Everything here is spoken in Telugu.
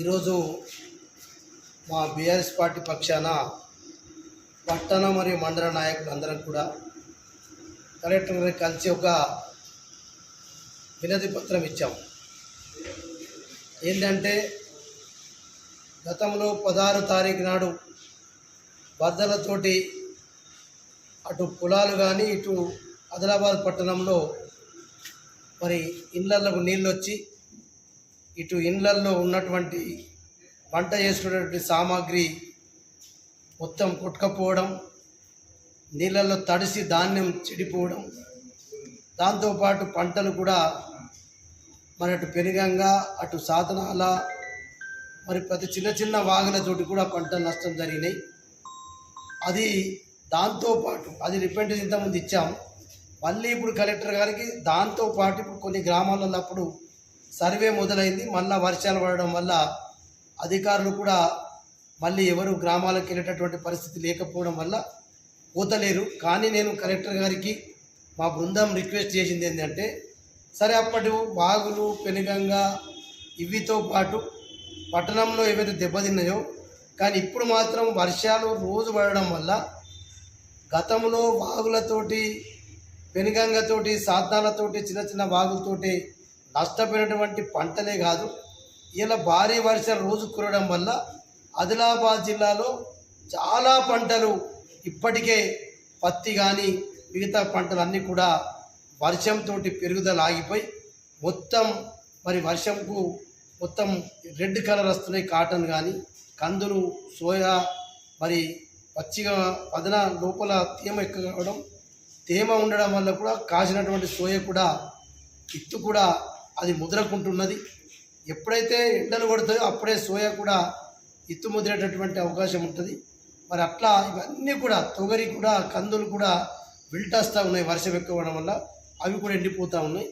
ఈరోజు మా బీఆర్ఎస్ పార్టీ పక్షాన పట్టణ మరియు మండల నాయకులు అందరం కూడా కలెక్టర్ గారికి కలిసి ఒక వినతి పత్రం ఇచ్చాం. ఏంటంటే గతంలో పదహారు తారీఖు నాడు వరదలతోటి అటు పొలాలు కానీ ఇటు ఆదిలాబాద్ పట్టణంలో మరి ఇళ్ళకు నీళ్ళు వచ్చి ఇటు ఇండ్లల్లో ఉన్నటువంటి వంట చేసుకునేటువంటి సామాగ్రి మొత్తం కొట్టుకపోవడం నీళ్ళల్లో తడిసి ధాన్యం చెడిపోవడం దాంతోపాటు పంటలు కూడా మరి అటు పెనుగంగా అటు సాధనాల మరి ప్రతి చిన్న చిన్న వాగులతోటి కూడా పంట నష్టం జరిగినాయి. అది దాంతోపాటు అది రిపెంటెన్స్ ఇంతకుముందు ఇచ్చాం మళ్ళీ ఇప్పుడు కలెక్టర్ గారికి దాంతోపాటు ఇప్పుడు కొన్ని గ్రామాలలో అప్పుడు సర్వే మొదలైంది. మళ్ళా వర్షాలు పడడం వల్ల అధికారులు కూడా మళ్ళీ ఎవరు గ్రామాలకు వెళ్ళేటటువంటి పరిస్థితి లేకపోవడం వల్ల పోతలేరు. కానీ నేను కలెక్టర్ గారికి మా బృందం రిక్వెస్ట్ చేసింది ఏంటంటే సరే అప్పటి వాగులు పెనుగంగ ఇవితో పాటు పట్టణంలో ఏవైతే దెబ్బతిన్నాయో కానీ ఇప్పుడు మాత్రం వర్షాలు రోజు పడడం వల్ల గతంలో వాగులతోటి పెనుగంగతోటి సాధనాలతోటి చిన్న చిన్న వాగులతోటి నష్టపోయినటువంటి పంటలే కాదు ఇలా భారీ వర్షాలు రోజు కురవడం వల్ల ఆదిలాబాద్ జిల్లాలో చాలా పంటలు ఇప్పటికే పత్తి కానీ మిగతా పంటలన్నీ కూడా వర్షంతో పెరుగుదల ఆగిపోయి మొత్తం మరి వర్షంకు మొత్తం రెడ్ కలర్ వస్తున్నాయి కాటన్ కానీ కందులు సోయా మరి పచ్చిగా పదన లోపల తేమ ఎక్కువ తేమ ఉండడం వల్ల కూడా కాసినటువంటి సోయ కూడా ఇత్తు కూడా అది ముద్రకుంటున్నది. ఎప్పుడైతే ఎండలు కొడతాయో అప్పుడే సోయా కూడా ఇత్తు ముదిరేటటువంటి అవకాశం ఉంటుంది. మరి అట్లా ఇవన్నీ కూడా తొగరి కూడా కందులు కూడా విల్టాస్తూ ఉన్నాయి వర్షం ఎక్కువ వల్ల. అవి కూడా ఎండిపోతూ ఉన్నాయి.